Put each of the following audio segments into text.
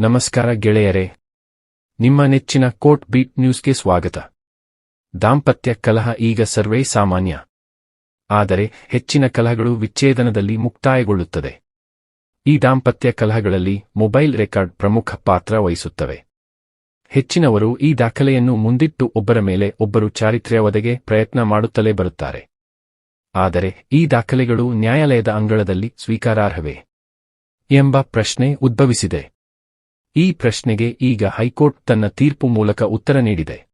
ನಮಸ್ಕಾರ ಗೆಳೆಯರೇ. ನಿಮ್ಮ ನೆಚ್ಚಿನ ಕೋಟ್ ಬೀಟ್ ನ್ಯೂಸ್ಗೆ ಸ್ವಾಗತ. ದಾಂಪತ್ಯ ಕಲಹ ಈಗ ಸರ್ವೇ ಸಾಮಾನ್ಯ. ಆದರೆ ಹೆಚ್ಚಿನ ಕಲಹಗಳು ವಿಚ್ಛೇದನದಲ್ಲಿ ಮುಕ್ತಾಯಗೊಳ್ಳುತ್ತದೆ. ಈ ದಾಂಪತ್ಯ ಕಲಹಗಳಲ್ಲಿ ಮೊಬೈಲ್ ರೆಕಾರ್ಡ್ ಪ್ರಮುಖ ಪಾತ್ರ ವಹಿಸುತ್ತವೆ. ಹೆಚ್ಚಿನವರು ಈ ದಾಖಲೆಯನ್ನು ಮುಂದಿಟ್ಟು ಒಬ್ಬರ ಮೇಲೆ ಒಬ್ಬರು ಚಾರಿತ್ರ್ಯ ಒದಗೆ ಪ್ರಯತ್ನ ಮಾಡುತ್ತಲೇ ಬರುತ್ತಾರೆ. ಆದರೆ ಈ ದಾಖಲೆಗಳು ನ್ಯಾಯಾಲಯದ ಅಂಗಳದಲ್ಲಿ ಸ್ವೀಕಾರಾರ್ಹವೇ? ಎಂಬ ಪ್ರಶ್ನೆ ಉದ್ಭವಿಸಿದೆ. ಈ ಪ್ರಶ್ನೆಗೆ ಈಗ ಹೈಕೋರ್ಟ್ ತನ್ನ ತೀರ್ಪು ಮೂಲಕ ಉತ್ತರ ನೀಡಿದೆ.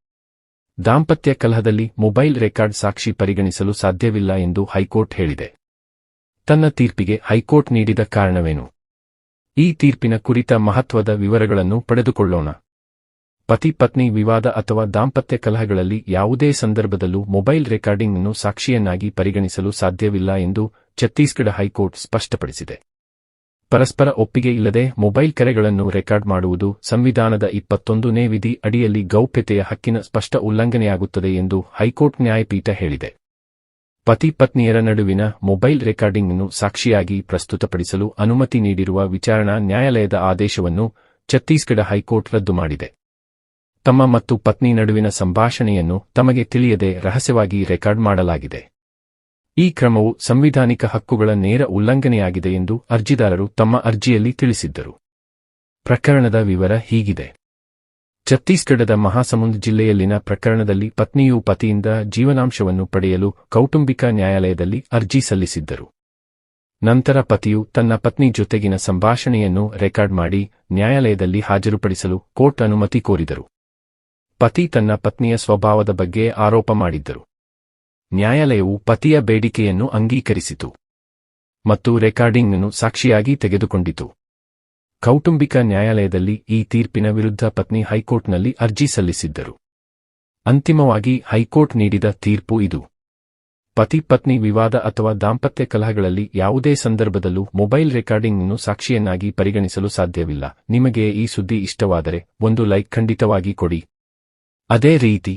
ದಾಂಪತ್ಯ ಕಲಹದಲ್ಲಿ ಮೊಬೈಲ್ ರೆಕಾರ್ಡ್ ಸಾಕ್ಷಿ ಪರಿಗಣಿಸಲು ಸಾಧ್ಯವಿಲ್ಲ ಎಂದು ಹೈಕೋರ್ಟ್ ಹೇಳಿದೆ. ತನ್ನ ತೀರ್ಪಿಗೆ ಹೈಕೋರ್ಟ್ ನೀಡಿದ ಕಾರಣವೇನು? ಈ ತೀರ್ಪಿನ ಕುರಿತ ಮಹತ್ವದ ವಿವರಗಳನ್ನು ಪಡೆದುಕೊಳ್ಳೋಣ. ಪತಿ ಪತ್ನಿ ವಿವಾದ ಅಥವಾ ದಾಂಪತ್ಯ ಕಲಹಗಳಲ್ಲಿ ಯಾವುದೇ ಸಂದರ್ಭದಲ್ಲೂ ಮೊಬೈಲ್ ರೆಕಾರ್ಡಿಂಗ್ ಅನ್ನು ಸಾಕ್ಷಿಯನ್ನಾಗಿ ಪರಿಗಣಿಸಲು ಸಾಧ್ಯವಿಲ್ಲ ಎಂದು ಛತ್ತೀಸ್ಗಢ ಹೈಕೋರ್ಟ್ ಸ್ಪಷ್ಟಪಡಿಸಿದೆ. ಪರಸ್ಪರ ಒಪ್ಪಿಗೆ ಇಲ್ಲದೆ ಮೊಬೈಲ್ ಕರೆಗಳನ್ನು ರೆಕಾರ್ಡ್ ಮಾಡುವುದು ಸಂವಿಧಾನದ ಇಪ್ಪತ್ತೊಂದನೇ ವಿಧಿ ಅಡಿಯಲ್ಲಿ ಗೌಪ್ಯತೆಯ ಹಕ್ಕಿನ ಸ್ಪಷ್ಟ ಉಲ್ಲಂಘನೆಯಾಗುತ್ತದೆ ಎಂದು ಹೈಕೋರ್ಟ್ ನ್ಯಾಯಪೀಠ ಹೇಳಿದೆ. ಪತಿ ಪತ್ನಿಯರ ನಡುವಿನ ಮೊಬೈಲ್ ರೆಕಾರ್ಡಿಂಗ್ ಅನ್ನು ಸಾಕ್ಷಿಯಾಗಿ ಪ್ರಸ್ತುತಪಡಿಸಲು ಅನುಮತಿ ನೀಡಿರುವ ವಿಚಾರಣಾ ನ್ಯಾಯಾಲಯದ ಆದೇಶವನ್ನು ಛತ್ತೀಸ್ಗಢ ಹೈಕೋರ್ಟ್ ರದ್ದು ಮಾಡಿದೆ. ತಮ್ಮ ಮತ್ತು ಪತ್ನಿ ನಡುವಿನ ಸಂಭಾಷಣೆಯನ್ನು ತಮಗೆ ತಿಳಿಯದೆ ರಹಸ್ಯವಾಗಿ ರೆಕಾರ್ಡ್ ಮಾಡಲಾಗಿದೆ. ಈ ಕ್ರಮವು ಸಂವಿಧಾನಿಕ ಹಕ್ಕುಗಳ ನೇರ ಉಲ್ಲಂಘನೆಯಾಗಿದೆ ಎಂದು ಅರ್ಜಿದಾರರು ತಮ್ಮ ಅರ್ಜಿಯಲ್ಲಿ ತಿಳಿಸಿದ್ದರು. ಪ್ರಕರಣದ ವಿವರ ಹೀಗಿದೆ. ಛತ್ತೀಸ್ಗಢದ ಮಹಾಸಮುಂದ್ ಜಿಲ್ಲೆಯಲ್ಲಿನ ಪ್ರಕರಣದಲ್ಲಿ ಪತ್ನಿಯು ಪತಿಯಿಂದ ಜೀವನಾಂಶವನ್ನು ಪಡೆಯಲು ಕೌಟುಂಬಿಕ ನ್ಯಾಯಾಲಯದಲ್ಲಿ ಅರ್ಜಿ ಸಲ್ಲಿಸಿದ್ದರು. ನಂತರ ಪತಿಯು ತನ್ನ ಪತ್ನಿ ಜೊತೆಗಿನ ಸಂಭಾಷಣೆಯನ್ನು ರೆಕಾರ್ಡ್ ಮಾಡಿ ನ್ಯಾಯಾಲಯದಲ್ಲಿ ಹಾಜರುಪಡಿಸಲು ಕೋರ್ಟ್ ಅನುಮತಿ ಕೋರಿದರು. ಪತಿ ತನ್ನ ಪತ್ನಿಯ ಸ್ವಭಾವದ ಬಗ್ಗೆ ಆರೋಪ ಮಾಡಿದ್ದರು. ನ್ಯಾಯಾಲಯವು ಪತಿಯ ಬೇಡಿಕೆಯನ್ನು ಅಂಗೀಕರಿಸಿತು ಮತ್ತು ರೆಕಾರ್ಡಿಂಗ್ ಅನ್ನು ಸಾಕ್ಷಿಯಾಗಿ ತೆಗೆದುಕೊಂಡಿತು. ಕೌಟುಂಬಿಕ ನ್ಯಾಯಾಲಯದಲ್ಲಿ ಈ ತೀರ್ಪಿನ ವಿರುದ್ಧ ಪತ್ನಿ ಹೈಕೋರ್ಟ್ನಲ್ಲಿ ಅರ್ಜಿ ಸಲ್ಲಿಸಿದ್ದರು. ಅಂತಿಮವಾಗಿ ಹೈಕೋರ್ಟ್ ನೀಡಿದ ತೀರ್ಪು ಇದು. ಪತಿ ಪತ್ನಿ ವಿವಾದ ಅಥವಾ ದಾಂಪತ್ಯ ಕಲಹಗಳಲ್ಲಿ ಯಾವುದೇ ಸಂದರ್ಭದಲ್ಲೂ ಮೊಬೈಲ್ ರೆಕಾರ್ಡಿಂಗ್ ಅನ್ನು ಸಾಕ್ಷಿಯನ್ನಾಗಿ ಪರಿಗಣಿಸಲು ಸಾಧ್ಯವಿಲ್ಲ. ನಿಮಗೆ ಈ ಸುದ್ದಿ ಇಷ್ಟವಾದರೆ ಒಂದು ಲೈಕ್ ಖಂಡಿತವಾಗಿ ಕೊಡಿ. ಅದೇ ರೀತಿ